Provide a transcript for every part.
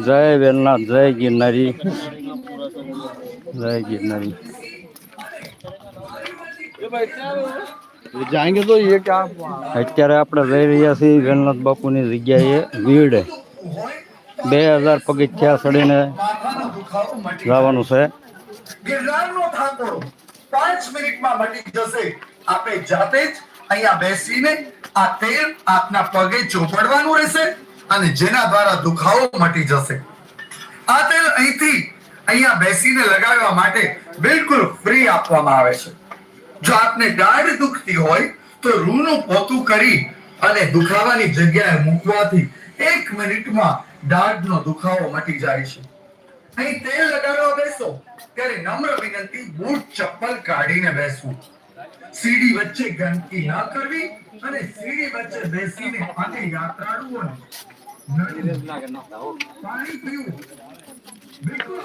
જય વેલનાથ જય ગિરનારી જય ગિરનારી जाएंगे तो ये क्या અત્યારે આપણે જઈ રહ્યા છીએ વેલનાથ બાપુની જગ્યાએ ભીડ બે હજાર પગથિયા ચડીને જવાનું છે ગિરનારનો થાકો પાંચ મિનિટમાં મટી જશે આપણે જાતે જ અહીંયા બેસીને આ તેલ આપના પગે ચોપડવાનું રહેશે અને જેના દ્વારા દુખાવો મટી જશે. આ તેલ અહીંથી અહીંયા બેસીને લગાવવા માટે બિલકુલ ફ્રી આપવામાં આવે છે. જો આપને ગાઢ દુખતી હોય, તો રૂનું પોતું કરી અને દુખાવાની જગ્યાએ મૂકવાથી એક મિનિટમાં દાઢનો દુખાવો મટી જાય છે. અહીં તેલ લગાડવા બેસો, ત્યારે નમ્ર વિનંતી, બૂટ, ચપ્પલ કાઢીને બેસવું. સીડી વચ્ચે ગંદકી ના કરવી અને સીડી વચ્ચે બેસીને અને યાત્રાળુઓને નળીનું પાણી પીવું બિલકુલ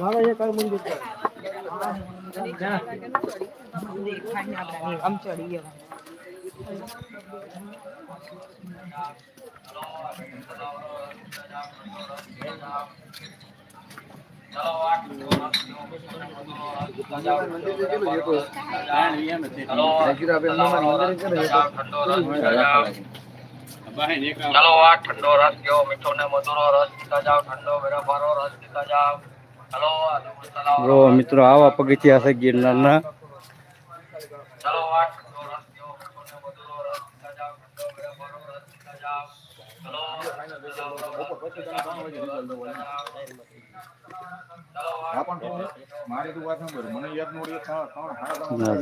કરવો દાતા ગિરનારી બાવો ગિરનારી આમ ચડી ગયા ચલો, આ ઠંડો રસ કેવો મીઠો ને મધુરો રસ, પીતા જાવ ઠંડો બરફવાળો રસ, પીતા જાવ જો મિત્રો આવા પગથિયા છે ગિરનારના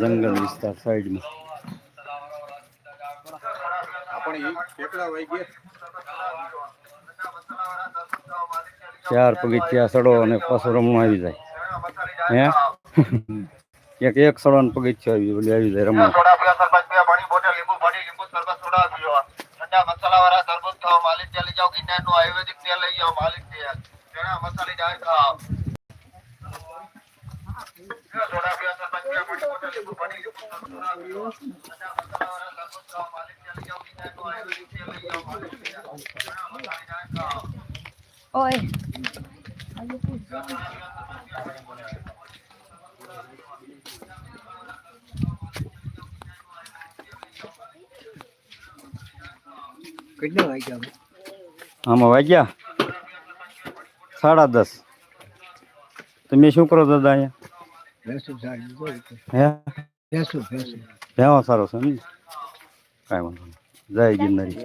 જંગલ વિસ્તાર સાઈડમાં. આપણે ઈ કેટલા વાગે ચાર પગથિયા સડો અને પાછો રમવા આવી જાય હે એક એક સડો ને પગથિયા આવી ઓલી આવી જાય રમવા Thank પીવા ઓય. કેટલા વાગ્યા આમાં વાગ્યા? સાડા દસ. તમે શું કરો દાદા અહીંયા? ભેવા સારો છે ને? કાંઈ વાંધો નહીં. જય ગિરનારી.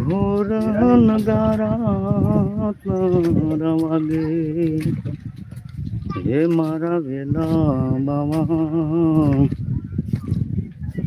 ઘોર નગારા તારા વાગે હે મારા વેલા બાવા.